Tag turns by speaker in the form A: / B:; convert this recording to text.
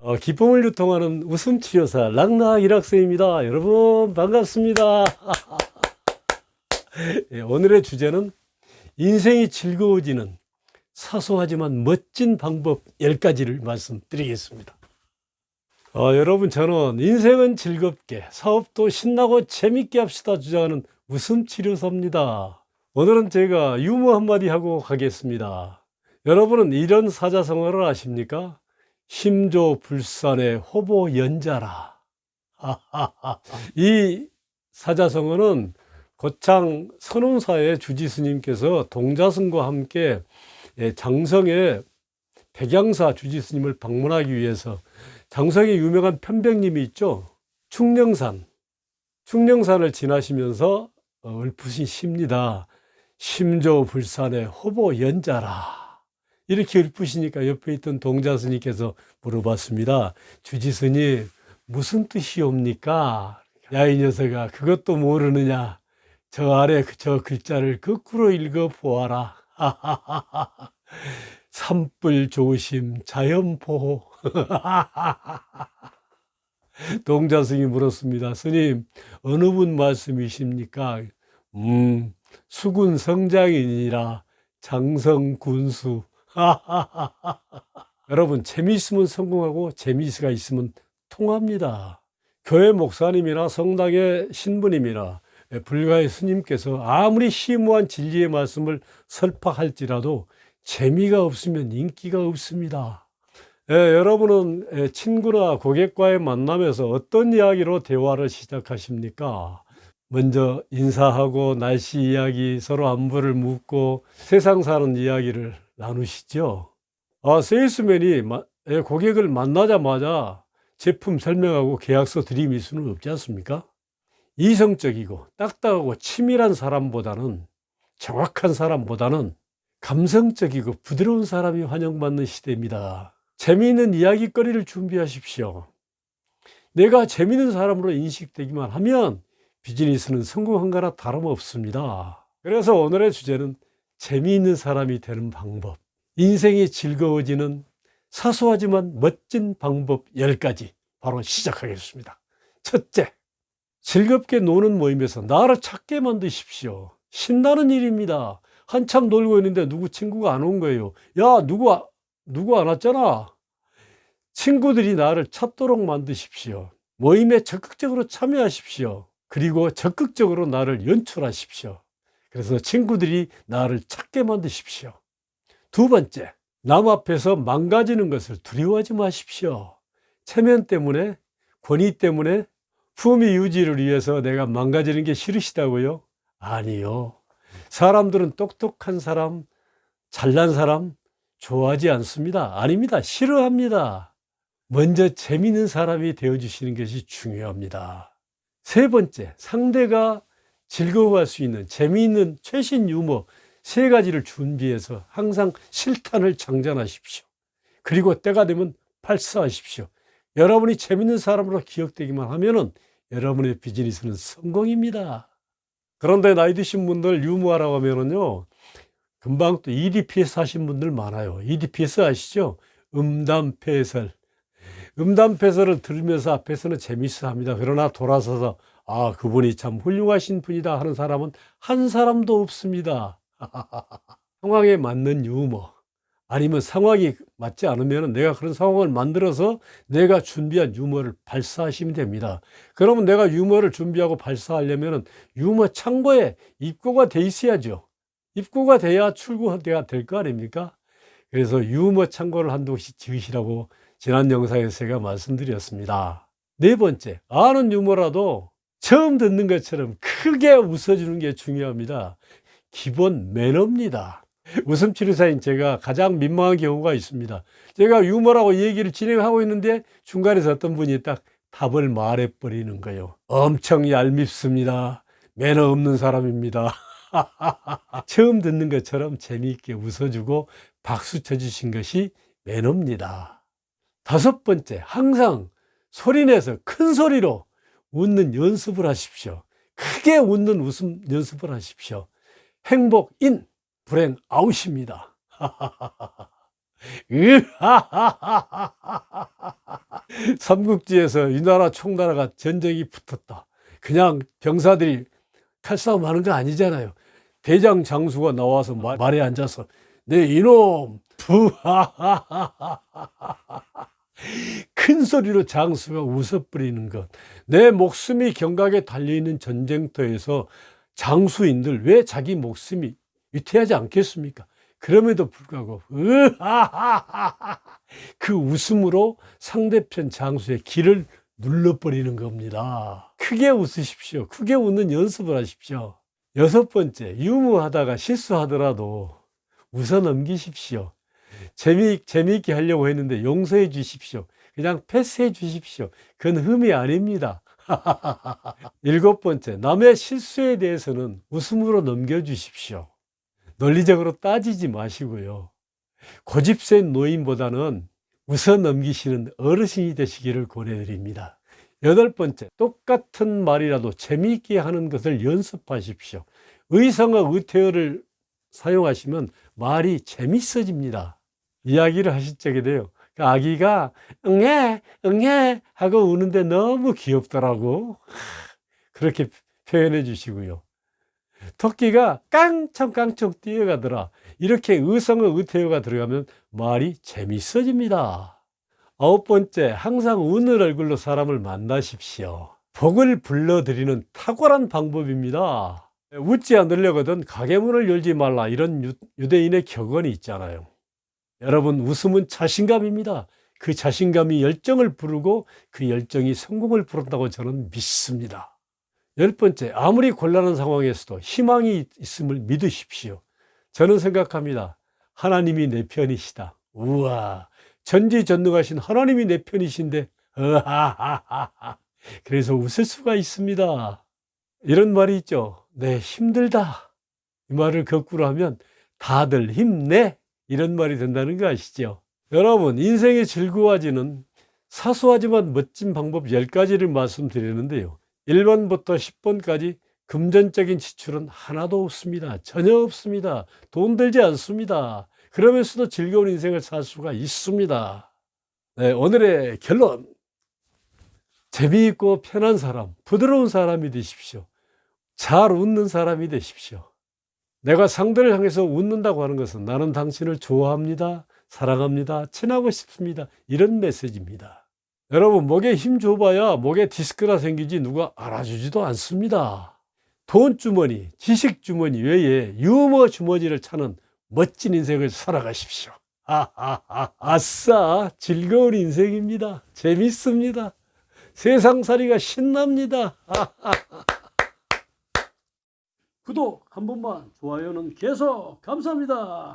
A: 어, 기쁨을 유통하는 웃음 치료사 락나 일학생입니다. 여러분 반갑습니다. 예, 오늘의 주제는 인생이 즐거워지는 사소하지만 멋진 방법 10가지를 말씀드리겠습니다. 어, 여러분 저는 인생은 즐겁게 사업도 신나고 재밌게 합시다 주장하는 웃음 치료사입니다. 오늘은 제가 유머 한마디 하고 가겠습니다. 여러분은 이런 사자성어를 아십니까? 힘조 불산의 호보 연자라. 이 사자성어는 고창 선운사의 주지스님께서 동자승과 함께 예, 장성의 백양사 주지스님을 방문하기 위해서 장성의 유명한 편백님이 있죠. 충령산. 충령산을 지나시면서 어, 읊으신 시입니다. 심조 불산의 호보 연자라. 이렇게 읊으시니까 옆에 있던 동자 스님께서 물어봤습니다. 주지 스님, 무슨 뜻이옵니까? 야, 이 녀석아, 그것도 모르느냐? 저 아래 그- 저 글자를 거꾸로 읽어 보아라. 산불 조심, 자연 보호. 동자승이 물었습니다. 스님, 어느 분 말씀이십니까? 음, 수군 성장이니라 장성 군수. 여러분, 재미있으면 성공하고 재미가 있으면 통합니다. 교회 목사님이나 성당의 신부님이나 불가의 스님께서 아무리 심오한 진리의 말씀을 설파할지라도 재미가 없으면 인기가 없습니다. 예, 여러분은 예, 친구나 고객과의 만남에서 어떤 이야기로 대화를 시작하십니까? 먼저 인사하고 날씨 이야기, 서로 안부를 묻고 세상 사는 이야기를 나누시죠. 아, 세일스맨이 마- 예, 고객을 만나자마자 제품 설명하고 계약서 드림일 수는 없지 않습니까? 이성적이고 딱딱하고 치밀한 사람보다는 정확한 사람보다는 감성적이고 부드러운 사람이 환영받는 시대입니다. 재미있는 이야기거리를 준비하십시오. 내가 재미있는 사람으로 인식되기만 하면 비즈니스는 성공한 거나 다름없습니다. 그래서 오늘의 주제는 재미있는 사람이 되는 방법. 인생이 즐거워지는 사소하지만 멋진 방법 10가지 바로 시작하겠습니다. 첫째, 즐겁게 노는 모임에서 나를 찾게 만드십시오. 신나는 일입니다. 한참 놀고 있는데 누구 친구가 안 온 거예요. 야, 누구, 아- 누구 안 왔잖아. 친구들이 나를 찾도록 만드십시오. 모임에 적극적으로 참여하십시오. 그리고 적극적으로 나를 연출하십시오. 그래서 친구들이 나를 찾게 만드십시오. 두 번째, 남 앞에서 망가지는 것을 두려워하지 마십시오. 체면 때문에, 권위 때문에, 품위 유지를 위해서 내가 망가지는 게 싫으시다고요? 아니요. 사람들은 똑똑한 사람, 잘난 사람 좋아하지 않습니다. 아닙니다. 싫어합니다. 먼저 재밌는 사람이 되어 주시는 것이 중요합니다. 세 번째, 상대가 즐거워할 수 있는 재미있는 최신 유머 세 가지를 준비해서 항상 실탄을 장전하십시오. 그리고 때가 되면 발사하십시오. 여러분이 재밌는 사람으로 기억되기만 하면은 여러분의 비즈니스는 성공입니다. 그런데 나이 드신 분들 유머하라고 하면은요, 금방 또 EDPS 하신 분들 많아요. EDPS 아시죠? 음담패설. 음담패설을 들으면서 앞에서는 재밌어 합니다. 그러나 돌아서서 아, 그분이 참 훌륭하신 분이다 하는 사람은 한 사람도 없습니다. 상황에 맞는 유머. 아니면 상황이 맞지 않으면 내가 그런 상황을 만들어서 내가 준비한 유머를 발사하시면 됩니다. 그러면 내가 유머를 준비하고 발사하려면 유머 창고에 입고가 돼 있어야죠. 입고가 돼야 출고가 될 거 아닙니까? 그래서 유머 창고를 한동씩 지으시라고 지난 영상에서 제가 말씀드렸습니다. 네 번째, 아는 유머라도 처음 듣는 것처럼 크게 웃어주는 게 중요합니다. 기본 매너입니다. 웃음 치료사인 제가 가장 민망한 경우가 있습니다. 제가 유머라고 얘기를 진행하고 있는데 중간에서 어떤 분이 딱 답을 말해버리는 거예요. 엄청 얄밉습니다. 매너 없는 사람입니다. 처음 듣는 것처럼 재미있게 웃어주고 박수 쳐주신 것이 매너입니다. 다섯 번째, 항상 소리내서 큰 소리로 웃는 연습을 하십시오. 크게 웃는 웃음 연습을 하십시오. 행복 인, 불행 아웃입니다. 삼국지에서 이 나라 총나라가 전쟁이 붙었다. 그냥 병사들이 칼싸움 하는 거 아니잖아요. 대장 장수가 나와서 말, 말에 앉아서 네 이놈 큰 소리로 장수가 웃어버리는 것. 내 목숨이 경각에 달려있는 전쟁터에서 장수인들 왜 자기 목숨이 위태하지 않겠습니까? 그럼에도 불구하고 그 웃음으로 상대편 장수의 길을 눌러버리는 겁니다. 크게 웃으십시오. 크게 웃는 연습을 하십시오. 여섯 번째, 유머하다가 실수하더라도 웃어 넘기십시오. 재미, 재미있게 하려고 했는데 용서해 주십시오. 그냥 패스해 주십시오. 그건 흠이 아닙니다. 일곱 번째, 남의 실수에 대해서는 웃음으로 넘겨주십시오. 논리적으로 따지지 마시고요. 고집센 노인보다는 웃어 넘기시는 어르신이 되시기를 권해드립니다. 여덟 번째, 똑같은 말이라도 재미있게 하는 것을 연습하십시오. 의성어 의태어를 사용하시면 말이 재밌어집니다. 이야기를 하실 적에도요. 그 아기가 응애 응애 하고 우는데 너무 귀엽더라고. 그렇게 표현해 주시고요. 토끼가 깡총깡총 뛰어가더라. 이렇게 의성어 의태어가 들어가면 말이 재밌어집니다. 아홉 번째, 항상 웃는 얼굴로 사람을 만나십시오. 복을 불러드리는 탁월한 방법입니다. 웃지 않으려거든 가게 문을 열지 말라 이런 유, 유대인의 격언이 있잖아요. 여러분 웃음은 자신감입니다. 그 자신감이 열정을 부르고 그 열정이 성공을 부른다고 저는 믿습니다. 열 번째, 아무리 곤란한 상황에서도 희망이 있음을 믿으십시오. 저는 생각합니다. 하나님이 내 편이시다. 우와, 전지전능하신 하나님이 내 편이신데, 으하하하하. 그래서 웃을 수가 있습니다. 이런 말이 있죠. 네, 힘들다. 이 말을 거꾸로 하면 다들 힘내. 이런 말이 된다는 거 아시죠? 여러분, 인생이 즐거워지는 사소하지만 멋진 방법 10가지를 말씀드리는데요. 1번부터 10번까지 금전적인 지출은 하나도 없습니다. 전혀 없습니다. 돈 들지 않습니다. 그러면서도 즐거운 인생을 살 수가 있습니다. 네, 오늘의 결론. 재미있고 편한 사람, 부드러운 사람이 되십시오. 잘 웃는 사람이 되십시오. 내가 상대를 향해서 웃는다고 하는 것은 나는 당신을 좋아합니다. 사랑합니다. 친하고 싶습니다. 이런 메시지입니다. 여러분, 목에 힘 줘봐야 목에 디스크가 생기지 누가 알아주지도 않습니다. 돈 주머니, 지식 주머니 외에 유머 주머니를 차는 멋진 인생을 살아가십시오. 아싸, 즐거운 인생입니다. 재밌습니다. 세상살이가 신납니다. 구독 한 번만, 좋아요는 계속 감사합니다.